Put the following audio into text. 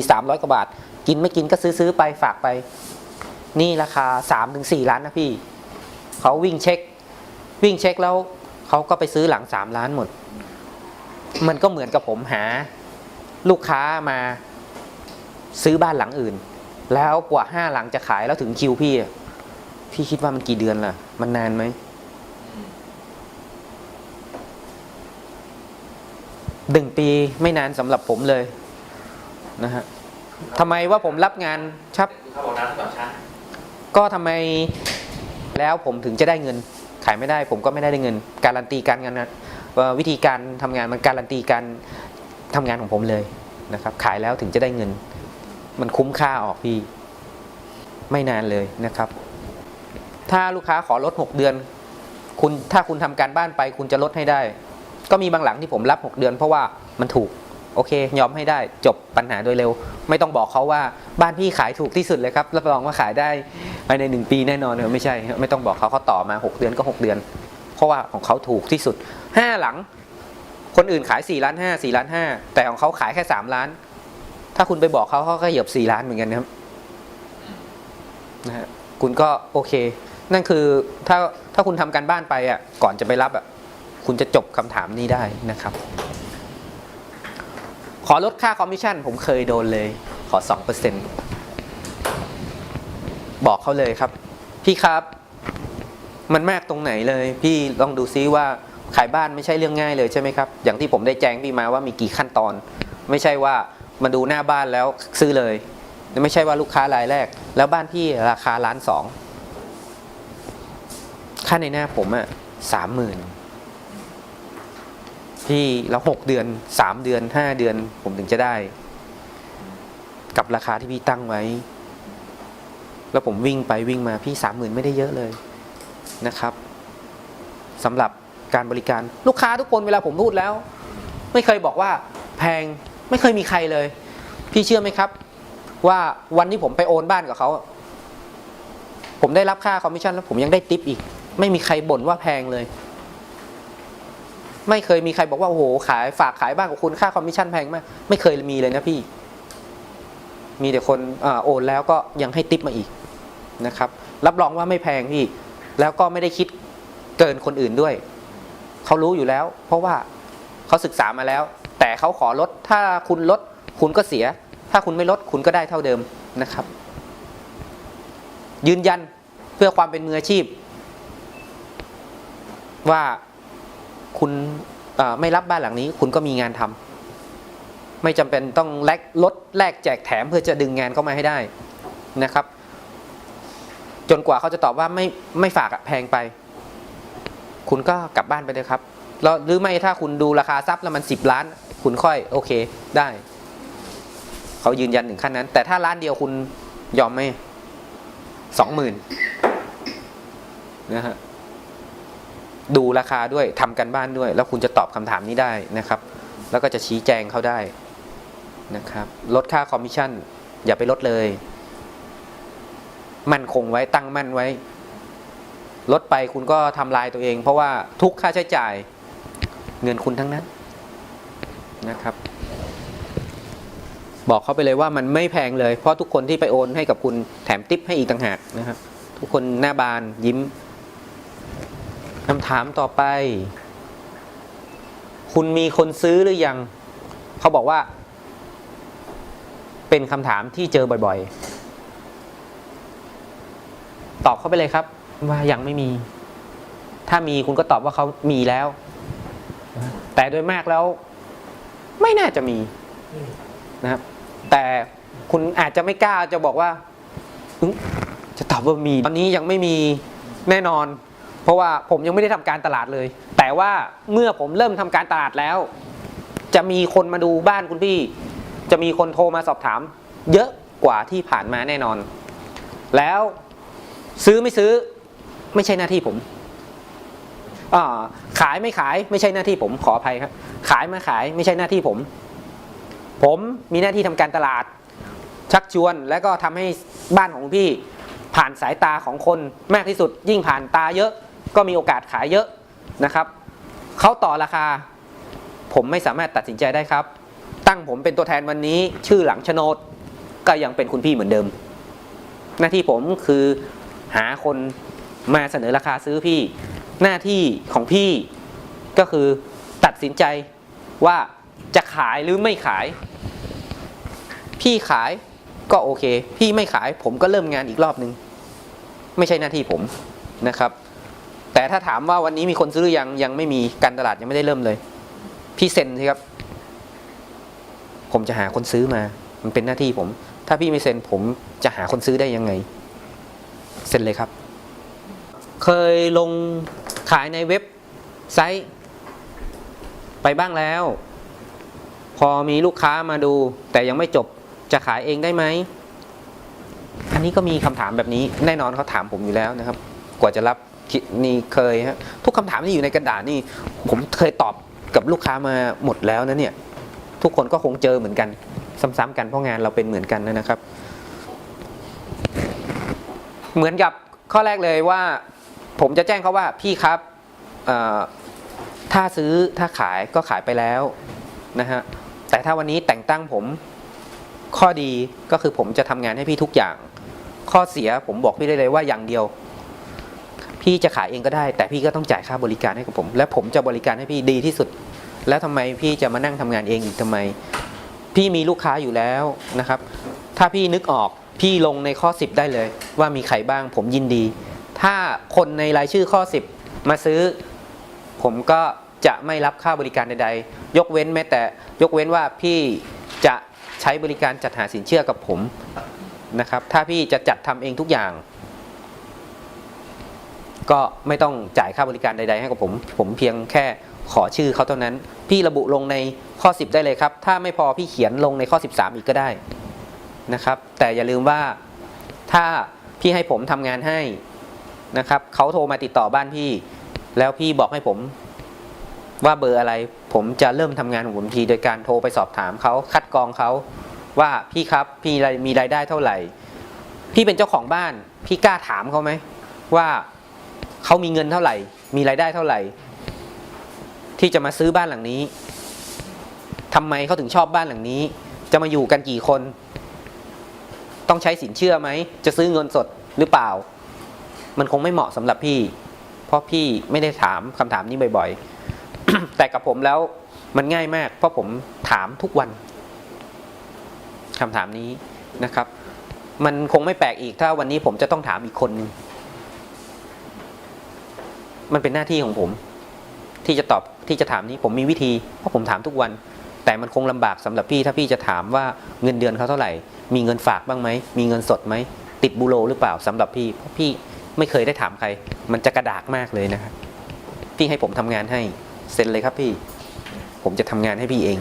ีสามร้อยกว่าบาท กินไม่กินก็ซื้อซื้อไปฝากไป นี่ราคาสามถึงสี่ล้านนะพี่ เขาวิ่งเช็ค วิ่งเช็คแล้วเขาก็ไปซื้อหลังสามล้านหมด มันก็เหมือนกับผมหา ลูกค้ามาซื้อบ้านหลังอื่น แล้วกว่าห้าหลังจะขายแล้วถึงคิวพี่ พี่คิดว่ามันกี่เดือนล่ะ มันนานไหม หนึ่งปีไม่นานสำหรับผมเลย นะฮะทำไมว่าผมรับงานชับกน้ำแบบช้าก็ทำไมแล้วผมถึงจะได้เงิน ขายไม่ได้ผมก็ไม่ได้ได้เงิน การันตีการงานวิธีการทำงานมันการันตีการทำงานของผมเลยนะครับ ขายแล้วถึงจะได้เงิน มันคุ้มค่าออกพี่ไม่นานเลยนะครับ ถ้าลูกค้าขอลด 6 เดือน คุณถ้าคุณทำการบ้านไป คุณจะลดให้ได้ ก็มีบางหลังที่ผมรับ 6 เดือน เพราะว่ามันถูก โอเค ยอมให้ได้จบปัญหาโดยเร็ว ไม่ต้องบอกเขาว่าบ้านพี่ขายถูกที่สุดเลยครับรับรองว่าขายได้ภายในหนึ่งปีแน่นอนเออไม่ใช่ ไม่ต้องบอกเขาเขาต่อมา 6 เดือนก็ 6 เดือน เพราะว่าของเขาถูกที่สุด 5 หลัง คนอื่นขาย4ล้าน5 4ล้าน5แต่ของเขาขายแค่ 3 ล้าน ถ้าคุณไปบอกเขาเขาก็เหยียบ4ล้านเหมือนกันครับนะฮะคุณก็โอเค นั่นคือถ้าถ้าคุณทำการบ้านไปอะก่อนจะไปรับอะคุณจะจบคำถามนี้ได้นะครับ ขอลดค่าคอมมิชชั่นผมเคยโดนเลย ขอ 2%บอกเขาเลยครับ พี่ครับ มันมากตรงไหนเลย พี่ลองดูซิว่าขายบ้านไม่ใช่เรื่องง่ายเลยใช่ไหมครับ อย่างที่ผมได้แจ้งพี่มาว่ามีกี่ขั้นตอน ไม่ใช่ว่ามาดูหน้าบ้านแล้วซื้อเลย ไม่ใช่ว่าลูกค้ารายแรก แล้วบ้านพี่ราคาล้านสองค่าในหน้าผมอะสามหมื่น พี่แล้วหกเดือนสามเดือนห้าเดือน ผมถึงจะได้ กับราคาที่พี่ตั้งไว้ แล้วผมวิ่งไปวิ่งมาพี่สามหมื่นไม่ได้เยอะเลยนะครับสำหรับการบริการลูกค้าทุกคนเวลาผมพูดแล้ว ไม่เคยบอกว่าแพงไม่เคยมีใครเลย พี่เชื่อไหมครับ ว่าวันที่ผมไปโอนบ้านกับเขาผมได้รับค่าคอมมิชชั่นแล้วผมยังได้ติปอีก ไม่มีใครบ่นว่าแพงเลย ไม่เคยมีใครบอกว่าโอ้โหขายฝากขายบ้านกับคุณค่าคอมมิชชั่นแพงมาก ไม่เคยมีเลยนะพี่ มีแต่คนอโอนแล้วก็ยังให้ติปมาอีกนะครับ รับรองว่าไม่แพงพี่ แล้วก็ไม่ได้คิดเกินคนอื่นด้วย เขารู้อยู่แล้ว เพราะว่าเขาศึกษามาแล้ว แต่เขาขอลด ถ้าคุณลด คุณก็เสีย ถ้าคุณไม่ลดคุณก็ได้เท่าเดิมนะครับ ยืนยันเพื่อความเป็นมืออาชีพ ว่า คุณไม่รับบ้านหลังนี้ คุณก็มีงานทำไม่จำเป็นต้องแลกลดแลกแจกแถมเพื่อจะดึงงานเข้ามาให้ได้นะครับ จนกว่าเขาจะตอบว่าไม่ไม่ฝากอะแพงไป คุณก็กลับบ้านไปเลยครับแล้วหรือไม่ถ้าคุณดูราคาทรัพย์แล้วมันสิบล้าน คุณค่อยโอเคได้ เขายืนยันถึงขั้นนั้น แต่ถ้าร้านเดียวคุณยอมไหมสองหมื่นนะฮะ ดูราคาด้วยทำกันบ้านด้วย แล้วคุณจะตอบคำถามนี้ได้นะครับ แล้วก็จะชี้แจงเขาได้นะครับลดค่าคอมมิชชั่น อย่าไปลดเลย มั่นคงไว้ตั้งมั่นไว้ ลดไปคุณก็ทำลายตัวเอง เพราะว่าทุกค่าใช้จ่ายเงินคุณทั้งนั้นนะครับ บอกเขาไปเลยว่ามันไม่แพงเลย เพราะทุกคนที่ไปโอนให้กับคุณแถมติปให้อีกต่างหากนะครับ ทุกคนหน้าบานยิ้ม คำถามต่อไป คุณมีคนซื้อหรือยัง เขาบอกว่า เป็นคำถามที่เจอบ่อยๆ ตอบเขาไปเลยครับ ว่ายังไม่มี ถ้ามีคุณก็ตอบว่าเขามีแล้ว แต่โดยมากแล้ว ไม่น่าจะมีนะครับ แต่คุณอาจจะไม่กล้าจะบอกว่าจะตอบว่ามี ตอนนี้ยังไม่มีแน่นอน เพราะว่าผมยังไม่ได้ทำการตลาดเลย แต่ว่าเมื่อผมเริ่มทำการตลาดแล้ว จะมีคนมาดูบ้านคุณพี่ จะมีคนโทรมาสอบถาม เยอะกว่าที่ผ่านมาแน่นอน แล้วซื้อไม่ซื้อไม่ใช่หน้าที่ผมขายไม่ขายไม่ใช่หน้าที่ผมขออภัยครับ ขายม่ขายไม่ใช่หน้าที่ผม ผมมีหน้าที่ทำการตลาด ชักชวนและก็ทำให้บ้านของพี่ผ่านสายตาของคนมากที่สุดยิ่งผ่านตาเยอะ ก็มีโอกาสขายเยอะนะครับเขาต่อราคา ผมไม่สามารถตัดสินใจได้ครับ ตั้งผมเป็นตัวแทนวันนี้ ชื่อหลังโฉนดก็ยังเป็นคุณพี่เหมือนเดิม หน้าที่ผมคือหาคนมาเสนอราคาซื้อพี่ หน้าที่ของพี่ก็คือตัดสินใจว่าจะขายหรือไม่ขาย พี่ขายก็โอเค พี่ไม่ขายผมก็เริ่มงานอีกรอบนึง ไม่ใช่หน้าที่ผมนะครับ แต่ถ้าถามว่าวันนี้มีคนซื้อหรือยังยังไม่มีการตลาดยังไม่ได้เริ่มเลย พี่เซ็นสิครับ ผมจะหาคนซื้อมา มันเป็นหน้าที่ผม ถ้าพี่ไม่เซ็นผมจะหาคนซื้อได้ยังไง เซ็นเลยครับ เคยลงขายในเว็บไซต์ ไปบ้างแล้ว พอมีลูกค้ามาดู แต่ยังไม่จบจะขายเองได้ไหมอันนี้ก็มีคำถามแบบนี้แน่นอนเขาถามผมอยู่แล้วนะครับ กว่าจะรับ นี่เคยฮะทุกคำถามที่อยู่ในกระดาษนี่ ผมเคยตอบกับลูกค้ามาหมดแล้วนะเนี่ย ทุกคนก็คงเจอเหมือนกัน ซ้ำๆกันเพราะงานเราเป็นเหมือนกันนะครับ เหมือนกับข้อแรกเลยว่า ผมจะแจ้งเขาว่าพี่ครับถ้าซื้อถ้าขายก็ขายไปแล้วนะฮะแต่ถ้าวันนี้แต่งตั้งผมข้อดีก็คือผมจะทำงานให้พี่ทุกอย่าง ข้อเสียผมบอกพี่ได้เลยว่าอย่างเดียว พี่จะขายเองก็ได้ แต่พี่ก็ต้องจ่ายค่าบริการให้กับผม และผมจะบริการให้พี่ดีที่สุด แล้วทำไมพี่จะมานั่งทำงานเองอีกทำไม พี่มีลูกค้าอยู่แล้วนะครับ ถ้าพี่นึกออกพี่ลงในข้อ 10 ได้เลย ว่ามีใครบ้างผมยินดี ถ้าคนในรายชื่อข้อ 10 มาซื้อ ผมก็จะไม่รับค่าบริการใด ๆ ยกเว้นแม้แต่ยกเว้นว่าพี่จะใช้บริการจัดหาสินเชื่อกับผมนะครับ ถ้าพี่จะจัดทำเองทุกอย่าง ก็ไม่ต้องจ่ายค่าบริการใด ๆ ให้กับผม ผมเพียงแค่ขอชื่อเขาเท่านั้น พี่ระบุลงในข้อ 10 ได้เลยครับ ถ้าไม่พอพี่เขียนลงในข้อ 13 อีกก็ได้นะครับ แต่อย่าลืมว่าถ้าพี่ให้ผมทำงานให้นะครับเขาโทรมาติดต่อบ้านพี่ แล้วพี่บอกให้ผมว่าเบอร์อะไร ผมจะเริ่มทำงานของผมที โดยการโทรไปสอบถามเขาคัดกรองเขาว่าพี่ครับพี่มีรายได้เท่าไหร่ พี่เป็นเจ้าของบ้าน พี่กล้าถามเขาไหมว่า เขามีเงินเท่าไหร่ มีรายได้เท่าไหร่ ที่จะมาซื้อบ้านหลังนี้ทำไมเขาถึงชอบบ้านหลังนี้ จะมาอยู่กันกี่คน ต้องใช้สินเชื่อไหม จะซื้อเงินสดหรือเปล่า มันคงไม่เหมาะสำหรับพี่ เพราะพี่ไม่ได้ถามคำถามนี้บ่อย ๆ แต่กับผมแล้วมันง่ายมาก เพราะผมถามทุกวันคำถามนี้นะครับ มันคงไม่แปลกอีกถ้าวันนี้ผมจะต้องถามอีกคนนึง มันเป็นหน้าที่ของผม ที่จะตอบที่จะถามนี้ผมมีวิธีเพราะผมถามทุกวัน แต่มันคงลำบากสำหรับพี่ถ้าพี่จะถามว่าเงินเดือนเขาเท่าไหร่ มีเงินฝากบ้างไหมมีเงินสดไหมติดบูโรหรือเปล่าสำหรับพี่เพราะพี่ไม่เคยได้ถามใคร มันจะกระดากมากเลยนะครับพี่ให้ผมทำงานให้เซ็นเลยครับพี่ ผมจะทำงานให้พี่เอง